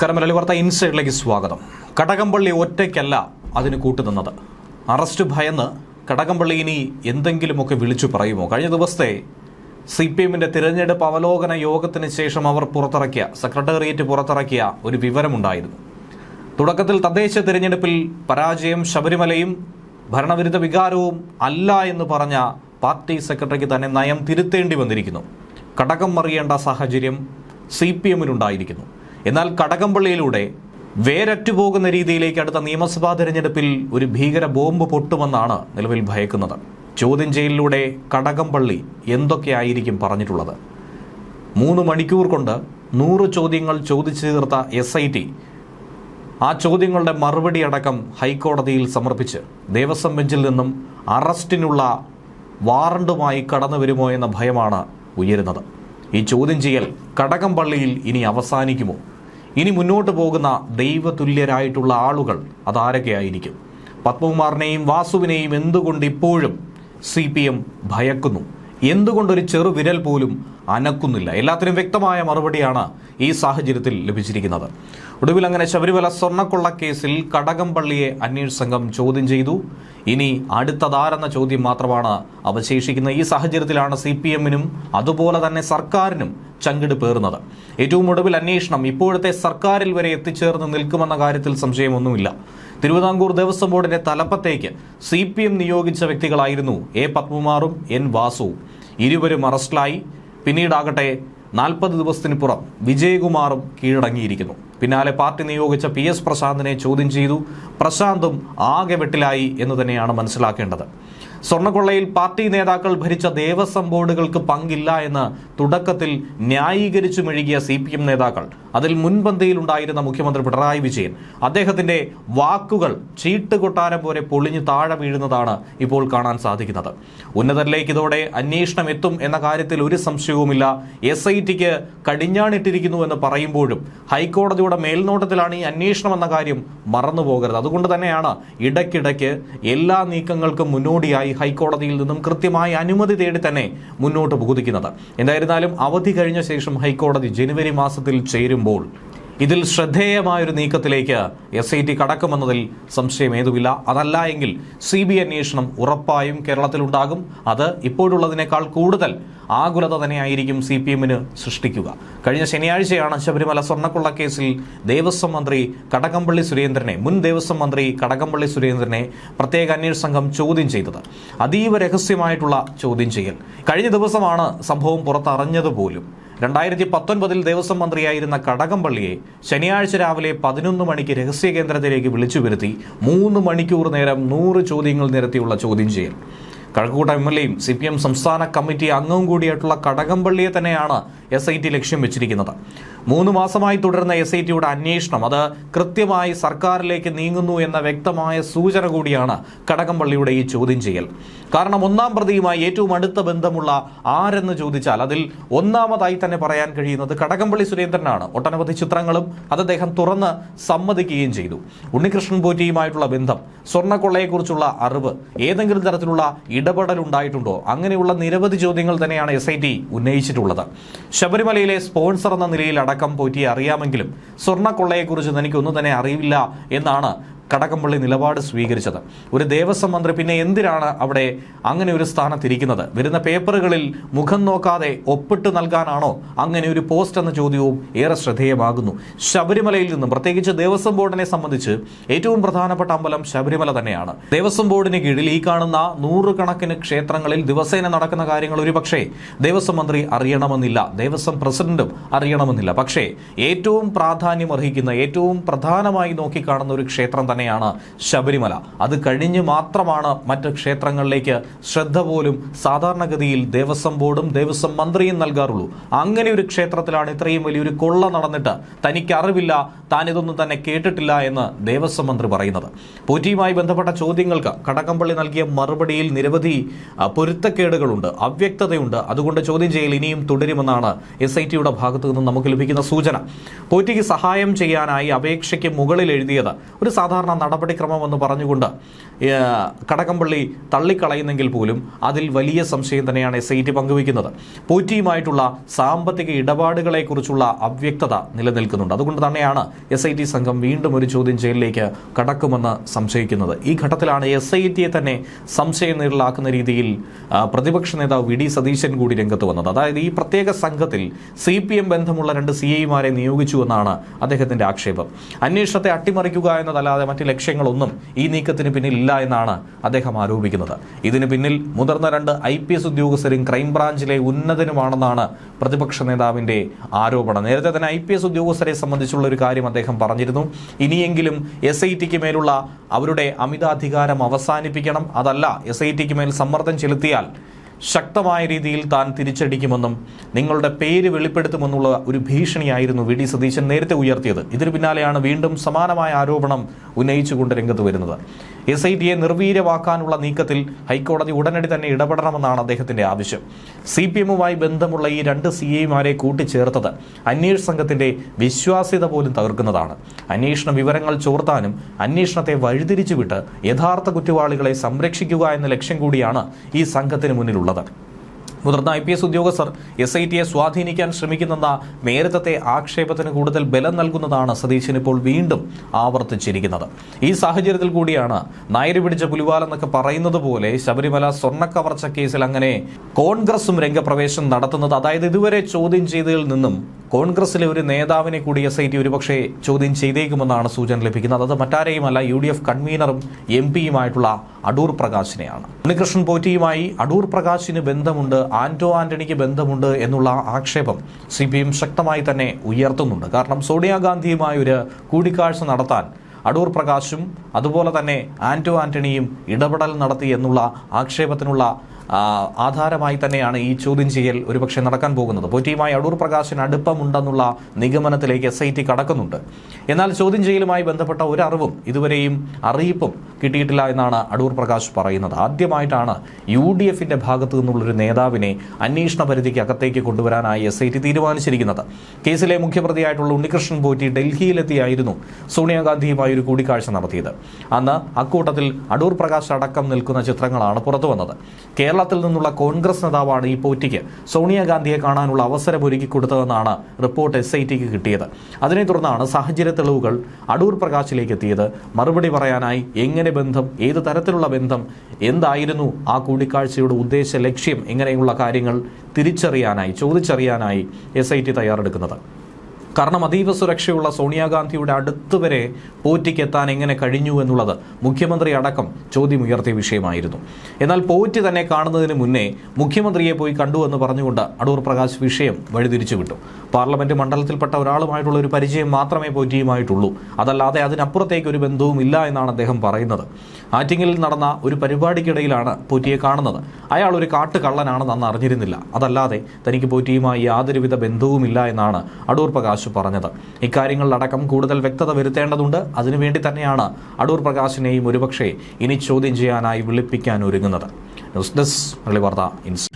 നമസ്കാരം. മലയാളി വാർത്ത ഇൻസൈഡിലേക്ക് സ്വാഗതം. കടകംപള്ളി ഒറ്റയ്ക്കല്ല അതിന് കൂട്ടുനിന്നത്. അറസ്റ്റ് ഭയന്ന് കടകംപള്ളി ഇനി എന്തെങ്കിലുമൊക്കെ വിളിച്ചു പറയുമോ? കഴിഞ്ഞ ദിവസത്തെ സി പി എമ്മിന്റെ തിരഞ്ഞെടുപ്പ് അവലോകന യോഗത്തിന് ശേഷം അവർ പുറത്തിറക്കിയ സെക്രട്ടേറിയറ്റ് പുറത്തിറക്കിയ ഒരു വിവരമുണ്ടായിരുന്നു. തുടക്കത്തിൽ തദ്ദേശ തിരഞ്ഞെടുപ്പിൽ പരാജയം ശബരിമലയും ഭരണവിരുദ്ധ വികാരവും അല്ല എന്ന് പറഞ്ഞ പാർട്ടി സെക്രട്ടറിക്ക് തന്നെ നയം തിരുത്തേണ്ടി വന്നിരിക്കുന്നു. കടകം മറിയേണ്ട സാഹചര്യം സി പി എമ്മിനുണ്ടായിരിക്കുന്നു എന്നാൽ കടകംപള്ളിയിലൂടെ വേരറ്റുപോകുന്ന രീതിയിലേക്ക് അടുത്ത നിയമസഭാ തെരഞ്ഞെടുപ്പിൽ ഒരു ഭീകര ബോംബ് പൊട്ടുമെന്നാണ് നിലവിൽ ഭയക്കുന്നത്. ചോദ്യം ചെയ്യലിലൂടെ കടകംപള്ളി എന്തൊക്കെയായിരിക്കും പറഞ്ഞിട്ടുള്ളത്? മൂന്ന് മണിക്കൂർ കൊണ്ട് നൂറ് ചോദ്യങ്ങൾ ചോദിച്ചു തീർത്ത എസ് ഐ ടി ആ ചോദ്യങ്ങളുടെ മറുപടി അടക്കം ഹൈക്കോടതിയിൽ സമർപ്പിച്ച് ദേവസ്വം ബെഞ്ചിൽ നിന്നും അറസ്റ്റിനുള്ള വാറണ്ടുമായി കടന്നു വരുമോ എന്ന ഭയമാണ് ഉയരുന്നത്. ഈ ചോദ്യം ചെയ്യൽ കടകംപള്ളിയിൽ ഇനി അവസാനിക്കുമോ? ഇനി മുന്നോട്ട് പോകുന്ന ദൈവതുല്യരായിട്ടുള്ള ആളുകൾ അതാരൊക്കെയായിരിക്കും? പത്മകുമാറിനെയും വാസുവിനെയും എന്തുകൊണ്ട് ഇപ്പോഴും സി പി എം ഭയക്കുന്നു? എന്തുകൊണ്ടൊരു ചെറു വിരൽ പോലും അനക്കുന്നില്ല? എല്ലാത്തിനും വ്യക്തമായ മറുപടിയാണ് ഈ സാഹചര്യത്തിൽ ലഭിച്ചിരിക്കുന്നത്. ഒടുവിൽ അങ്ങനെ ശബരിമല സ്വർണക്കൊള്ള കേസിൽ കടകംപള്ളിയെ അന്വേഷണ സംഘം ചോദ്യം ചെയ്തു. ഇനി അടുത്തതാരെന്ന ചോദ്യം മാത്രമാണ് അവശേഷിക്കുന്നത്. ഈ സാഹചര്യത്തിലാണ് സി പി എമ്മിനും അതുപോലെ തന്നെ സർക്കാരിനും ചങ്കിട് പേറുന്നത്. ഏറ്റവും ഒടുവിൽ അന്വേഷണം ഇപ്പോഴത്തെ സർക്കാരിൽ വരെ എത്തിച്ചേർന്ന് നിൽക്കുമെന്ന കാര്യത്തിൽ സംശയമൊന്നുമില്ല. തിരുവിതാംകൂർ ദേവസ്വം ബോർഡിന്റെ തലപ്പത്തേക്ക് സി പി എം നിയോഗിച്ച വ്യക്തികളായിരുന്നു എ പത്മകുമാറും എൻ വാസുവും. ഇരുവരും അറസ്റ്റിലായി. പിന്നീടാകട്ടെ നാൽപ്പത് ദിവസത്തിന് പുറം വിജയകുമാറും കീഴടങ്ങിയിരിക്കുന്നു. പിന്നാലെ പാർട്ടി നിയോഗിച്ച പി എസ് പ്രശാന്തിനെ ചോദ്യം ചെയ്തു. പ്രശാന്തും ആകെ വെട്ടിലായി എന്ന് തന്നെയാണ് മനസ്സിലാക്കേണ്ടത്. സ്വർണക്കൊള്ളയിൽ പാർട്ടി നേതാക്കൾ ഭരിച്ച ദേവസ്വം ബോർഡുകൾക്ക് പങ്കില്ല എന്ന് തുടക്കത്തിൽ ന്യായീകരിച്ചു മെഴുകിയ സി നേതാക്കൾ. അതിൽ മുൻപന്തിയിലുണ്ടായിരുന്ന മുഖ്യമന്ത്രി പിണറായി വിജയൻ. അദ്ദേഹത്തിന്റെ വാക്കുകൾ ചീട്ടുകൊട്ടാരം പോലെ പൊളിഞ്ഞു താഴെ വീഴുന്നതാണ് ഇപ്പോൾ കാണാൻ സാധിക്കുന്നത്. ഉന്നതരിലേക്ക് ഇതോടെ അന്വേഷണം എത്തും എന്ന കാര്യത്തിൽ ഒരു സംശയവുമില്ല. എസ് ഐ ടിക്ക് കടിഞ്ഞാണിട്ടിരിക്കുന്നു എന്ന് പറയുമ്പോഴും ഹൈക്കോടതിയുടെ മേൽനോട്ടത്തിലാണ് ഈ അന്വേഷണം എന്ന കാര്യം മറന്നു പോകരുത്. അതുകൊണ്ട് തന്നെയാണ് ഇടയ്ക്കിടയ്ക്ക് എല്ലാ നീക്കങ്ങൾക്കും മുന്നോടിയായി ഹൈക്കോടതിയിൽ നിന്നും കൃത്യമായി അനുമതി തേടി തന്നെ മുന്നോട്ട് കുതിക്കുന്നത്. എന്തായിരുന്നാലും അവധി കഴിഞ്ഞ ശേഷം ഹൈക്കോടതി ജനുവരി മാസത്തിൽ ചേരുമ്പോൾ ഇതിൽ ശ്രദ്ധേയമായൊരു നീക്കത്തിലേക്ക് എസ് ഐ ടി കടക്കുമെന്നതിൽ സംശയം ഏതുമില്ല അതല്ല എങ്കിൽ സി ബി അന്വേഷണം ഉറപ്പായും കേരളത്തിലുണ്ടാകും. അത് ഇപ്പോഴുള്ളതിനേക്കാൾ കൂടുതൽ ആകുലത തന്നെയായിരിക്കും സി പി എമ്മിന് സൃഷ്ടിക്കുക. കഴിഞ്ഞ ശനിയാഴ്ചയാണ് ശബരിമല സ്വർണക്കൊള്ള കേസിൽ ദേവസ്വം മന്ത്രി കടകംപള്ളി സുരേന്ദ്രനെ മുൻ ദേവസ്വം മന്ത്രി കടകംപള്ളി സുരേന്ദ്രനെ പ്രത്യേക അന്വേഷണ സംഘം ചോദ്യം ചെയ്തത്. അതീവ രഹസ്യമായിട്ടുള്ള ചോദ്യം ചെയ്യൽ. കഴിഞ്ഞ ദിവസമാണ് സംഭവം പുറത്തറിഞ്ഞതുപോലും. രണ്ടായിരത്തി പത്തൊൻപതിൽ ദേവസ്വം മന്ത്രിയായിരുന്ന കടകംപള്ളിയെ ശനിയാഴ്ച രാവിലെ പതിനൊന്ന് മണിക്ക് രഹസ്യ കേന്ദ്രത്തിലേക്ക് വിളിച്ചു വരുത്തി മൂന്ന് മണിക്കൂർ നേരം നൂറ് ചോദ്യങ്ങൾ നിരത്തിയുള്ള ചോദ്യം ചെയ്യൽ. കഴക്കൂട്ട എം എൽ എയും സി പി എം സംസ്ഥാന കമ്മിറ്റി അംഗവും കൂടിയായിട്ടുള്ള കടകംപള്ളിയെ തന്നെയാണ് എസ് ഐ ടി ലക്ഷ്യം വെച്ചിരിക്കുന്നത്. മൂന്ന് മാസമായി തുടരുന്ന എസ് ഐ ടിയുടെ അന്വേഷണം അത് കൃത്യമായി സർക്കാരിലേക്ക് നീങ്ങുന്നു എന്ന വ്യക്തമായ സൂചന കൂടിയാണ് കടകംപള്ളിയുടെ ഈ ചോദ്യം ചെയ്യൽ. കാരണം ഒന്നാം പ്രതിയുമായി ഏറ്റവും അടുത്ത ബന്ധമുള്ള ആരെന്ന് ചോദിച്ചാൽ അതിൽ ഒന്നാമതായി തന്നെ പറയാൻ കഴിയുന്നത് കടകംപള്ളി സുരേന്ദ്രനാണ്. ഒട്ടനവധി ചിത്രങ്ങളും അത് അദ്ദേഹം തുറന്ന് സമ്മതിക്കുകയും ചെയ്തു. ഉണ്ണികൃഷ്ണൻ പോറ്റിയുമായിട്ടുള്ള ബന്ധം സ്വർണക്കൊള്ളയെക്കുറിച്ചുള്ള അറിവ് ഏതെങ്കിലും തരത്തിലുള്ള ഇടപെടൽ ഉണ്ടായിട്ടുണ്ടോ? അങ്ങനെയുള്ള നിരവധി ചോദ്യങ്ങൾ തന്നെയാണ് എസ് ഐ ടി ഉന്നയിച്ചിട്ടുള്ളത്. ശബരിമലയിലെ സ്പോൺസർ എന്ന നിലയിൽ അടക്കം പോറ്റി അറിയാമെങ്കിലും സ്വർണക്കൊള്ളയെക്കുറിച്ച് തനിക്കൊന്നും തന്നെ അറിയില്ല എന്നാണ് കടകംപള്ളി നിലപാട് സ്വീകരിച്ചത്. ഒരു ദേവസ്വം മന്ത്രി പിന്നെ എന്തിനാണ് അവിടെ അങ്ങനെ ഒരു സ്ഥാനത്തിരിക്കുന്നത്? വരുന്ന പേപ്പറുകളിൽ മുഖം നോക്കാതെ ഒപ്പിട്ട് നൽകാനാണോ അങ്ങനെ ഒരു പോസ്റ്റ് എന്ന ചോദ്യവും ഏറെ ശ്രദ്ധേയമാകുന്നു. ശബരിമലയിൽ നിന്നും പ്രത്യേകിച്ച് ദേവസ്വം ബോർഡിനെ സംബന്ധിച്ച് ഏറ്റവും പ്രധാനപ്പെട്ട അമ്പലം ശബരിമല തന്നെയാണ്. ദേവസ്വം ബോർഡിന് കീഴിൽ ഈ കാണുന്ന നൂറുകണക്കിന് ക്ഷേത്രങ്ങളിൽ ദിവസേന നടക്കുന്ന കാര്യങ്ങൾ ഒരുപക്ഷേ ദേവസ്വം മന്ത്രി അറിയണമെന്നില്ല. ദേവസ്വം പ്രസിഡന്റും അറിയണമെന്നില്ല. പക്ഷേ ഏറ്റവും പ്രാധാന്യം അർഹിക്കുന്ന ഏറ്റവും പ്രധാനമായി നോക്കിക്കാണുന്ന ഒരു ക്ഷേത്രം തന്നെയാണ് ശബരിമല. അത് കഴിഞ്ഞ് മാത്രമാണ് മറ്റ് ക്ഷേത്രങ്ങളിലേക്ക് ശ്രദ്ധ പോലും സാധാരണഗതിയിൽ ദേവസ്വം ബോർഡും ദേവസ്വം മന്ത്രിയും നൽകാറുള്ളൂ. അങ്ങനെ ഒരു ക്ഷേത്രത്തിലാണ് ഇത്രയും വലിയൊരു കൊള്ള നടന്നിട്ട് തനിക്ക് അറിവില്ല താൻ ഇതൊന്നും തന്നെ കേട്ടിട്ടില്ല എന്ന് ദേവസ്വം മന്ത്രി പറയുന്നത്. പോറ്റിയുമായി ബന്ധപ്പെട്ട ചോദ്യങ്ങൾക്ക് കടകംപള്ളി നൽകിയ മറുപടിയിൽ നിരവധി പൊരുത്തക്കേടുകളുണ്ട് അവ്യക്തതയുണ്ട്. അതുകൊണ്ട് ചോദ്യം ചെയ്യൽ ഇനിയും തുടരുമെന്നാണ് എസ് ഐ ടിയുടെ ഭാഗത്തു നിന്നും നമുക്ക് ലഭിക്കുന്ന സൂചന. പോറ്റിക്ക് സഹായം ചെയ്യാനായി അപേക്ഷയ്ക്ക് മുകളിൽ എഴുതിയത് ഒരു സാധാരണ സാധാരണ നടപടിക്രമം എന്ന് പറഞ്ഞുകൊണ്ട് കടകംപള്ളി തള്ളിക്കളയുന്നെങ്കിൽ പോലും അതിൽ വലിയ സംശയം തന്നെയാണ് എസ് ഐ പങ്കുവയ്ക്കുന്നത്. പോറ്റിയുമായിട്ടുള്ള സാമ്പത്തിക ഇടപാടുകളെക്കുറിച്ചുള്ള അവ്യക്തത നിലനിൽക്കുന്നുണ്ട്. അതുകൊണ്ട് തന്നെയാണ് എസ് സംഘം വീണ്ടും ഒരു ചോദ്യം ചെയ്യലിലേക്ക് കടക്കുമെന്ന് സംശയിക്കുന്നത്. ഈ ഘട്ടത്തിലാണ് എസ് തന്നെ സംശയം നേരിലാക്കുന്ന രീതിയിൽ പ്രതിപക്ഷ നേതാവ് വി സതീശൻ കൂടി രംഗത്ത് വന്നത്. അതായത് ഈ പ്രത്യേക സംഘത്തിൽ സി പി എം ബന്ധമുള്ള രണ്ട് സി ഐമാരെ നിയോഗിച്ചു എന്നാണ് അദ്ദേഹത്തിന്റെ ആക്ഷേപം. അന്വേഷണത്തെ അട്ടിമറിക്കുക എന്നതല്ലാതെ മറ്റ് ലക്ഷ്യങ്ങളൊന്നും ഈ നീക്കത്തിന് പിന്നിൽ ഇല്ല എന്നാണ് അദ്ദേഹം ആരോപിക്കുന്നത്. ഇതിന് പിന്നിൽ മുതിർന്ന രണ്ട് ഐ പി എസ് ഉദ്യോഗസ്ഥരും ക്രൈംബ്രാഞ്ചിലെ ഉന്നതനുമാണെന്നാണ് പ്രതിപക്ഷ നേതാവിന്റെ ആരോപണം. നേരത്തെ തന്നെ ഐ പി എസ് ഉദ്യോഗസ്ഥരെ സംബന്ധിച്ചുള്ള ഒരു കാര്യം അദ്ദേഹം പറഞ്ഞിരുന്നു. ഇനിയെങ്കിലും എസ് ഐ ടിക്ക് മേലുള്ള അവരുടെ അമിതാധികാരം അവസാനിപ്പിക്കണം. അതല്ല എസ് ഐ ടിക്ക് മേൽ സമ്മർദ്ദം ചെലുത്തിയാൽ ശക്തമായ രീതിയിൽ താൻ തിരിച്ചടിക്കുമെന്നും നിങ്ങളുടെ പേര് വെളിപ്പെടുത്തുമെന്നുള്ള ഒരു ഭീഷണിയായിരുന്നു വി ഡി സതീശൻ നേരത്തെ ഉയർത്തിയത്. ഇതിനു പിന്നാലെയാണ് വീണ്ടും സമാനമായ ആരോപണം ഉന്നയിച്ചുകൊണ്ട് രംഗത്ത് വരുന്നത്. എസ് ഐ ടിയെ നിർവീര്യമാക്കാനുള്ള നീക്കത്തിൽ ഹൈക്കോടതി ഉടനടി തന്നെ ഇടപെടണമെന്നാണ് അദ്ദേഹത്തിന്റെ ആവശ്യം. സി പി എമ്മുമായി ബന്ധമുള്ള ഈ രണ്ട് സി ഐമാരെ കൂട്ടിച്ചേർത്തത് അന്വേഷണ സംഘത്തിന്റെ വിശ്വാസ്യത പോലും തകർക്കുന്നതാണ്. അന്വേഷണ വിവരങ്ങൾ ചോർത്താനും അന്വേഷണത്തെ വഴിതിരിച്ചുവിട്ട് യഥാർത്ഥ കുറ്റവാളികളെ സംരക്ഷിക്കുക എന്ന ലക്ഷ്യം കൂടിയാണ് ഈ സംഘത്തിന് മുന്നിലുള്ളത്. മുതിർന്ന ഐ പി എസ് ഉദ്യോഗസ്ഥർ എസ് ഐ ടിയെ സ്വാധീനിക്കാൻ ശ്രമിക്കുന്നെന്ന നേരത്തെ ആക്ഷേപത്തിന് കൂടുതൽ ബലം നൽകുന്നതാണ് സതീശൻ ഇപ്പോൾ വീണ്ടും ആവർത്തിച്ചിരിക്കുന്നത്. ഈ സാഹചര്യത്തിൽ കൂടിയാണ് നായര് പിടിച്ച പുലിവാലെന്നൊക്കെ പറയുന്നത് പോലെ ശബരിമല സ്വർണക്കവർച്ച കേസിൽ അങ്ങനെ കോൺഗ്രസും രംഗപ്രവേശം നടത്തുന്നത്. അതായത് ഇതുവരെ ചോദ്യം ചെയ്തതിൽ നിന്നും കോൺഗ്രസിലെ ഒരു നേതാവിനെ കൂടി എസ് ഐ ടി ഒരുപക്ഷെ ചോദ്യം ചെയ്തേക്കുമെന്നാണ് സൂചന ലഭിക്കുന്നത്. അത് മറ്റാരെയുമല്ല യു ഡി എഫ് കൺവീനറും എം പിയുമായിട്ടുള്ള അടൂർ പ്രകാശിനെയാണ്. ഉണ്ണികൃഷ്ണൻ പോറ്റിയുമായി അടൂർ പ്രകാശിന് ബന്ധമുണ്ട് ആന്റോ ആന്റണിക്ക് ബന്ധമുണ്ട് എന്നുള്ള ആക്ഷേപം സി പി എം ശക്തമായി തന്നെ ഉയർത്തുന്നുണ്ട്. കാരണം സോണിയാഗാന്ധിയുമായി ഒരു കൂടിക്കാഴ്ച നടത്താൻ അടൂർ പ്രകാശും അതുപോലെ തന്നെ ആന്റോ ആന്റണിയും ഇടപെടൽ നടത്തി എന്നുള്ള ആക്ഷേപത്തിനുള്ള ആധാരമായി തന്നെയാണ് ഈ ചോദ്യം ചെയ്യൽ ഒരുപക്ഷെ നടക്കാൻ പോകുന്നത്. പോറ്റിയുമായി അടൂർ പ്രകാശിന് അടുപ്പമുണ്ടെന്നുള്ള നിഗമനത്തിലേക്ക് എസ് ഐ ടി കടക്കുന്നുണ്ട്. എന്നാൽ ചോദ്യം ചെയ്യലുമായി ബന്ധപ്പെട്ട ഒരു ഇതുവരെയും അറിയിപ്പും കിട്ടിയിട്ടില്ല എന്നാണ് അടൂർ പ്രകാശ് പറയുന്നത്. ആദ്യമായിട്ടാണ് യു ഡി എഫിന്റെ ഭാഗത്തു നിന്നുള്ളൊരു നേതാവിനെ അന്വേഷണ പരിധിക്ക് അകത്തേക്ക് കൊണ്ടുവരാനായി എസ് ഐ ടി തീരുമാനിച്ചിരിക്കുന്നത്. കേസിലെ മുഖ്യപ്രതിയായിട്ടുള്ള ഉണ്ണികൃഷ്ണൻ പോറ്റി ഡൽഹിയിലെത്തിയായിരുന്നു സോണിയാഗാന്ധിയുമായി ഒരു കൂടിക്കാഴ്ച നടത്തിയത്. അന്ന് അക്കൂട്ടത്തിൽ അടൂർ പ്രകാശ് അടക്കം നിൽക്കുന്ന ചിത്രങ്ങളാണ് പുറത്തു വന്നത് കേരളത്തിൽ നിന്നുള്ള കോൺഗ്രസ് നേതാവാണ് ഈ പോറ്റിക്ക്. സോണിയാഗാന്ധിയെ കാണാനുള്ള അവസരം ഒരുക്കി കൊടുത്തതെന്നാണ് റിപ്പോർട്ട് എസ് ഐ ടിക്ക് കിട്ടിയത്. അതിനെ തുടർന്നാണ് സാഹചര്യ തെളിവുകൾ അടൂർ പ്രകാശിലേക്ക് എത്തിയത്. മറുപടി പറയാനായി എങ്ങനെ ബന്ധം ഏത് തരത്തിലുള്ള ബന്ധം എന്തായിരുന്നു ആ കൂടിക്കാഴ്ചയുടെ ഉദ്ദേശ ലക്ഷ്യം ഇങ്ങനെയുള്ള കാര്യങ്ങൾ തിരിച്ചറിയാനായി ചോദിച്ചറിയാനായി എസ് ഐ ടി തയ്യാറെടുക്കുന്നത്. കാരണം അതീവ സുരക്ഷയുള്ള സോണിയാഗാന്ധിയുടെ അടുത്ത് വരെ പോറ്റിക്കെത്താൻ എങ്ങനെ കഴിഞ്ഞു എന്നുള്ളത് മുഖ്യമന്ത്രി അടക്കം ചോദ്യമുയർത്തിയ വിഷയമായിരുന്നു. എന്നാൽ പോറ്റി തന്നെ കാണുന്നതിന് മുന്നേ മുഖ്യമന്ത്രിയെ പോയി കണ്ടു എന്ന് പറഞ്ഞുകൊണ്ട് അടൂർ പ്രകാശ് വിഷയം വഴിതിരിച്ചു വിട്ടു പാർലമെന്റ് മണ്ഡലത്തിൽപ്പെട്ട ഒരാളുമായിട്ടുള്ള ഒരു പരിചയം മാത്രമേ പോറ്റിയുമായിട്ടുള്ളൂ. അതല്ലാതെ അതിനപ്പുറത്തേക്ക് ഒരു ബന്ധവും ഇല്ല എന്നാണ് അദ്ദേഹം പറയുന്നത്. ആറ്റിങ്ങലിൽ നടന്ന ഒരു പരിപാടിക്കിടയിലാണ് പോറ്റിയെ കാണുന്നത്. അയാൾ ഒരു കാട്ടുകള്ളനാണെന്ന് അന്ന് അറിഞ്ഞിരുന്നില്ല. അതല്ലാതെ തനിക്ക് പോറ്റിയുമായി യാതൊരുവിധ ബന്ധവുമില്ല എന്നാണ് അടൂർ പ്രകാശ് പറഞ്ഞത്. ഇക്കാര്യങ്ങളിലടക്കം കൂടുതൽ വ്യക്തത വരുത്തേണ്ടതുണ്ട്. അതിനുവേണ്ടി തന്നെയാണ് അടൂർ പ്രകാശിനെയും ഒരുപക്ഷെ ഇനി ചോദ്യം ചെയ്യാനായി വിളിപ്പിക്കാൻ ഒരുങ്ങുന്നത്. ന്യൂസ് ഡെസ്ക് വാർത്ത ഇൻസ്